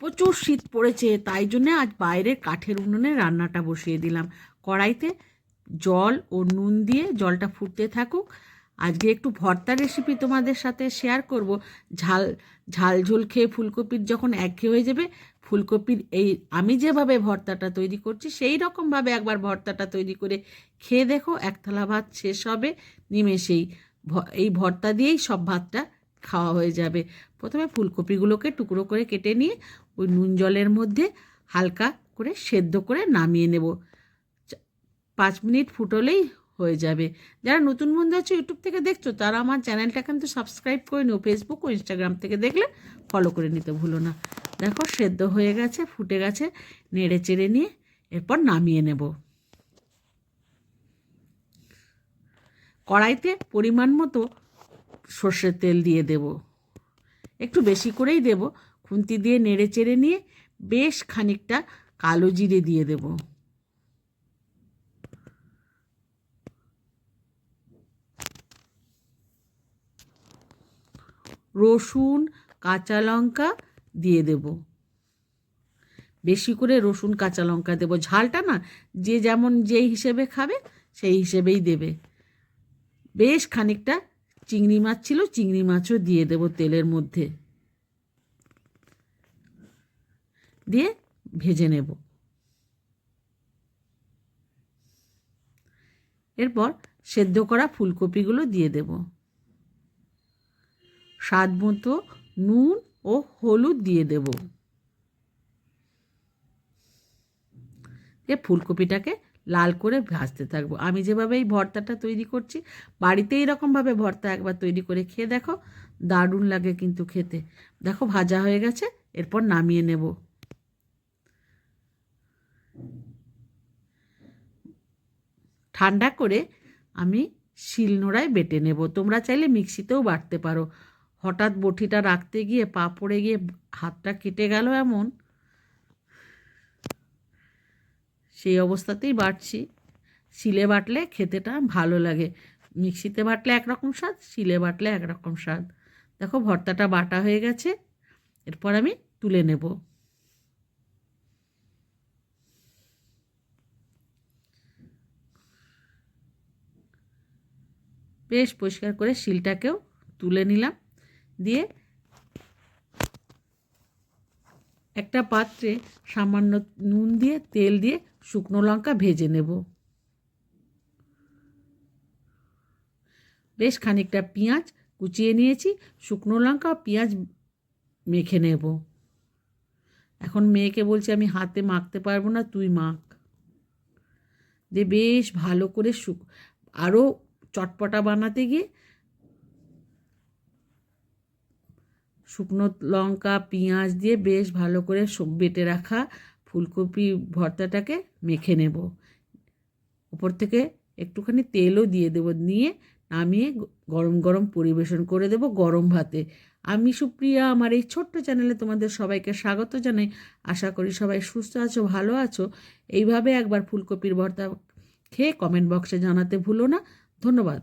প্রচুর শীত পড়েছে, তাই জন্যে আজ বাইরের কাঠের উনুনে রান্নাটা বসিয়ে দিলাম। কড়াইতে জল ও নুন দিয়ে জলটা ফুটতে থাকুক। আজকে একটু ভর্তা রেসিপি তোমাদের সাথে শেয়ার করব। ঝাল ঝাল ঝোল খেয়ে ফুলকপির যখন একঘেয়ে হয়ে যাবে, ফুলকপির এই, আমি যেভাবে ভর্তাটা তৈরি করছি, সেই রকমভাবে একবার ভর্তাটা তৈরি করে খেয়ে দেখো এক থালা ভাত শেষ হবে, নিমেষেই এই ভর্তা দিয়েই সব ভাতটা খাওয়া হয়ে যাবে। প্রথমে ফুলকপিগুলোকে টুকরো করে কেটে নিয়ে ওই নুন জলের মধ্যে হালকা করে সেদ্ধ করে নামিয়ে নেব। পাঁচ মিনিট ফুটলেই হয়ে যাবে। যারা নতুন বন্ধু আছে ইউটিউব থেকে দেখছ, তারা আমার চ্যানেলটা কিন্তু সাবস্ক্রাইব করে নিও। ফেসবুক ও ইনস্টাগ্রাম থেকে দেখলে ফলো করে নিতে ভুলো না। দেখো সেদ্ধ হয়ে গেছে, ফুটে গেছে, নেড়ে চেড়ে নিয়ে এরপর নামিয়ে নেব। কড়াইতে পরিমাণ মতো সর্ষের তেল দিয়ে দেব। একটু বেশি করেই দেব। খুন্তি দিয়ে নেড়ে চেড়ে নিয়ে বেশ খানিকটা কালো জিরে দিয়ে দেব। রসুন, কাঁচা লঙ্কা দিয়ে দেব। বেশি করে রসুন, কাঁচা লঙ্কা দেবো। ঝালটা না যে যেমন যেই হিসেবে খাবে সেই হিসেবেই দেবে। বেশ খানিকটা চিংড়ি মাছ ছিল, চিংড়ি মাছও দিয়ে দেব তেলের মধ্যে। দিয়ে ভেজে নেব। এরপর সেদ্ধ করা ফুলকপিগুলো দিয়ে দেব। স্বাদ মতো নুন ও হলুদ দিয়ে দেব। দিয়ে ফুলকপিটাকে লাল করে ভাজতে থাকব। আমি যেভাবে এই ভর্তাটা তৈরি করছি বাড়িতে এইরকমভাবে ভর্তা একবার তৈরি করে খেয়ে দেখো, দারুণ লাগে কিন্তু খেতে। দেখো, ভাজা হয়ে গেছে, এরপর নামিয়ে নেব। ঠান্ডা করে আমি শিলনোড়ায় বেটে নেব। তোমরা চাইলে মিক্সিতেও বাটতে পারো। হঠাৎ বটিটা রাখতে গিয়ে, পা পড়ে গিয়ে, হাতটা কেটে গেল এমন। সেই অবস্থাতেই বাটছি। শিলে বাটলে খেতেটা ভালো লাগে। মিক্সিতে বাটলে একরকম স্বাদ, শিলে বাটলে একরকম স্বাদ। দেখো, ভর্তাটা বাটা হয়ে গেছে। এরপর আমি তুলে নেব। বেশ পরিষ্কার করে শিলটাকেও তুলে নিলাম। দিয়ে একটা পাত্রে সামান্য নুন দিয়ে, তেল দিয়ে শুকনো লঙ্কা ভেজে নেব। বেশ খানিকটা পেঁয়াজ কুচিয়ে নিয়েছি, শুকনো লঙ্কা পেঁয়াজ মেখে নেব। এখন মেয়েকে বলছি, আমি হাতে মাখতে পারব না, তুই মাখ। দিয়ে বেশ ভালো করে শুক আরও চটপটা বানাতে গিয়ে শুকনো লঙ্কা, পেঁয়াজ দিয়ে বেশ ভালো করে বেটে রাখা ফুলকপি ভর্তাটাকে মেখে নেব। উপর থেকে একটুখানি তেলও দিয়ে দেবো, নিয়ে নামিয়ে গরম গরম পরিবেশন করে দেব গরম ভাতে। আমি সুপ্রিয়া, আমার এই ছোট্ট চ্যানেলে তোমাদের সবাইকে স্বাগত জানাই। আশা করি সবাই সুস্থ আছো, ভালো আছো। এইভাবে একবার ফুলকপির ভর্তা খেয়ে কমেন্ট বক্সে জানাতে ভুলো না। ধন্যবাদ।